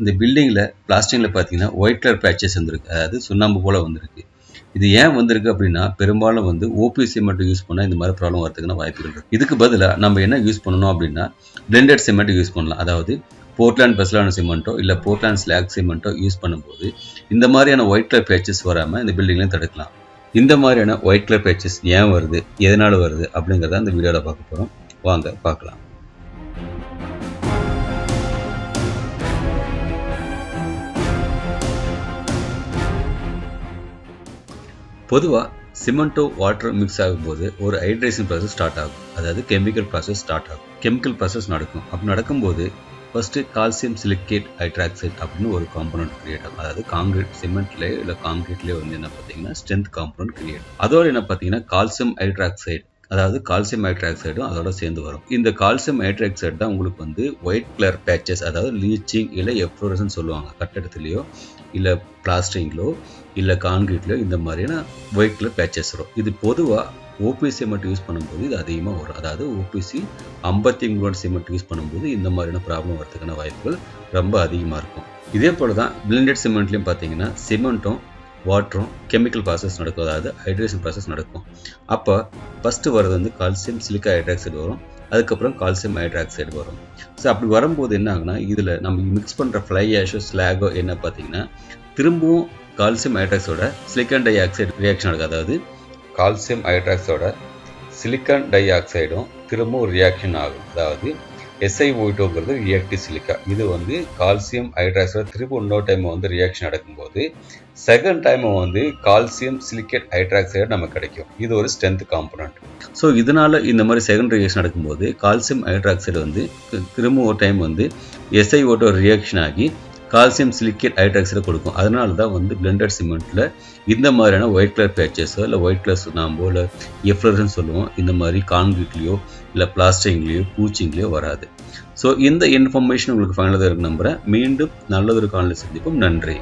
இந்த பில்டிங்கில் பிளாஸ்டிங்கில் பார்த்தீங்கன்னா ஒயிட் கலர் பேச்சஸ் வந்திருக்கு. அதாவது சுண்ணாம்பு போல் வந்திருக்கு. இது ஏன் வந்திருக்கு அப்படின்னா பெரும்பாலும் வந்து ஓபிசி மட்டும் யூஸ் பண்ணால் இந்த மாதிரி ப்ராப்ளம் வரதுக்கான வாய்ப்புகள் இருக்குது இதுக்கு பதிலாக நம்ம என்ன யூஸ் பண்ணணும் அப்படின்னா பிளெண்டட் சிமெண்ட் யூஸ் பண்ணலாம். அதாவது போர்ட்லாண்ட் பெஸ்லான சிமெண்ட்டோ இல்லை போர்ட்லாண்ட் ஸ்லாக் சிமெண்ட்டோ யூஸ் பண்ணும்போது இந்த மாதிரியான ஒயிட் கலர் பேச்சஸ் வராமல் இந்த பில்டிங்லையும் தடுக்கலாம். இந்த மாதிரியான ஒயிட் கலர் பேச்சஸ் ஏன் வருது எதனால் வருது அப்படிங்கிறத இந்த வீடியோவில் பார்க்க போகிறோம் வாங்க பார்க்கலாம். பொதுவாக சிமெண்ட்டோ வாட்டர் மிக்ஸ் ஆகும்போது ஒரு ஹைட்ரேஷன் ப்ராசஸ் ஸ்டார்ட் ஆகும். அதாவது கெமிக்கல் ப்ராசஸ் ஸ்டார்ட் ஆகும். கெமிக்கல் ப்ராசஸ் நடக்கும். அப்படி நடக்கும்போது ஃபர்ஸ்ட் கால்சியம் சிலிக்கேட் ஹைட்ராக்சைட் அப்படின்னு ஒரு காம்பனண்ட் கிரியேட் ஆகும். அதாவது காங்கிரீட் சிமெண்ட்லேயே இல்லை காங்கிரீட்லேயே வந்து என்ன பார்த்தீங்கன்னா ஸ்ட்ரென்த் காம்பனண்ட் கிரியேட் அதோட என்ன பார்த்தீங்கன்னா கால்சியம் ஹைட்ராக்சைடு அதாவது கால்சியம் ஹைட்ராக்சைடும் அதோட சேர்ந்து வரும். இந்த கால்சியம் ஹைட்ராக்சைடு தான் உங்களுக்கு வந்து ஒயிட் கலர் பேச்சஸ் அதாவது லீச்சிங் இல்லை எஃப்ளோரசன் சொல்லுவாங்க. கட்டடத்துலையோ இல்லை பிளாஸ்டிங்லோ இல்லை கான்கிரீட்லையோ இந்த மாதிரியான ஒயிட் கலர் பேச்சஸ் வரும். இது பொதுவாக ஓபிசி சிமெண்ட் யூஸ் பண்ணும்போது இது அதிகமாக வரும். அதாவது ஓபிசி ஐம்பத்தி மூணு சிமெண்ட் யூஸ் பண்ணும்போது இந்த மாதிரியான ப்ராப்ளம் வரதுக்கான வாய்ப்புகள் ரொம்ப அதிகமாக இருக்கும். இதே போல் தான் பிளெண்டட் சிமெண்ட்லேயும் பார்த்தீங்கன்னா சிமெண்ட்டும் வாட்டரும் கெமிக்கல் ப்ராசஸ் நடக்கும். அதாவது ஹைட்ரேஷன் ப்ராசஸ் நடக்கும். அப்போ ஃபஸ்ட்டு வர்றது வந்து கால்சியம் சிலிக்கா ஹைட்ராக்சைடு வரும். அதுக்கப்புறம் கால்சியம் ஹைட்ராக்சைடு வரும். ஸோ அப்படி வரும்போது என்ன ஆகுனா இதில் நம்ம மிக்ஸ் பண்ணுற ஃப்ளை ஆஷோ ஸ்லாகோ என்ன பார்த்தீங்கன்னா திரும்பவும் கால்சியம் ஹைட்ராக்ஸோட சிலிக்கான் டை ஆக்சைடு ரியாக்ஷன் நடக்கும். அதாவது கால்சியம் ஹைட்ராக்ஸோட சிலிக்கான் டை ஆக்சைடும் திரும்பவும் ரியாக்ஷன் ஆகும். அதாவது எஸ்ஐஓட்டோங்கிறது ரியாக்டிவ் சிலிக்கா இது வந்து கால்சியம் ஹைட்ராக்சைடு திரும்ப இன்னொரு டைம் வந்து ரியாக்ஷன் நடக்கும்போது செகண்ட் டைம் வந்து கால்சியம் சிலிக்கேட் ஹைட்ராக்சைடு நமக்கு கிடைக்கும். இது ஒரு ஸ்ட்ரென்த் காம்பனண்ட் ஸோ இதனால் இந்த மாதிரி செகண்ட் ரியாக்ஷன் நடக்கும்போது கால்சியம் ஹைட்ராக்சைடு வந்து திரும்ப ஒரு டைம் வந்து எஸ்ஐ ஓட்டோ ரியாக்ஷன் ஆகி கால்சியம் சிலிக்கேட் ஹைட்ராக்சைடை கொடுக்கும். அதனால தான் வந்து பிளெண்டட் சிமெண்ட்டில் இந்த மாதிரியான ஒயிட் கலர் பேச்சஸோ இல்லை ஒயிட் கலர் சுண்ணாம்போ இல்லை எஃப்ளர்னு சொல்லுவோம் இந்த மாதிரி கான்கிரீட்லேயோ இல்லை பிளாஸ்டிக்லேயோ பூச்சிங்லேயோ வராது. ஸோ இந்த இன்ஃபர்மேஷன் உங்களுக்கு ஃபைனலாக இருக்கு நம்புகிறேன் மீண்டும் நல்லதொரு காலையில் சந்திப்போம். நன்றி.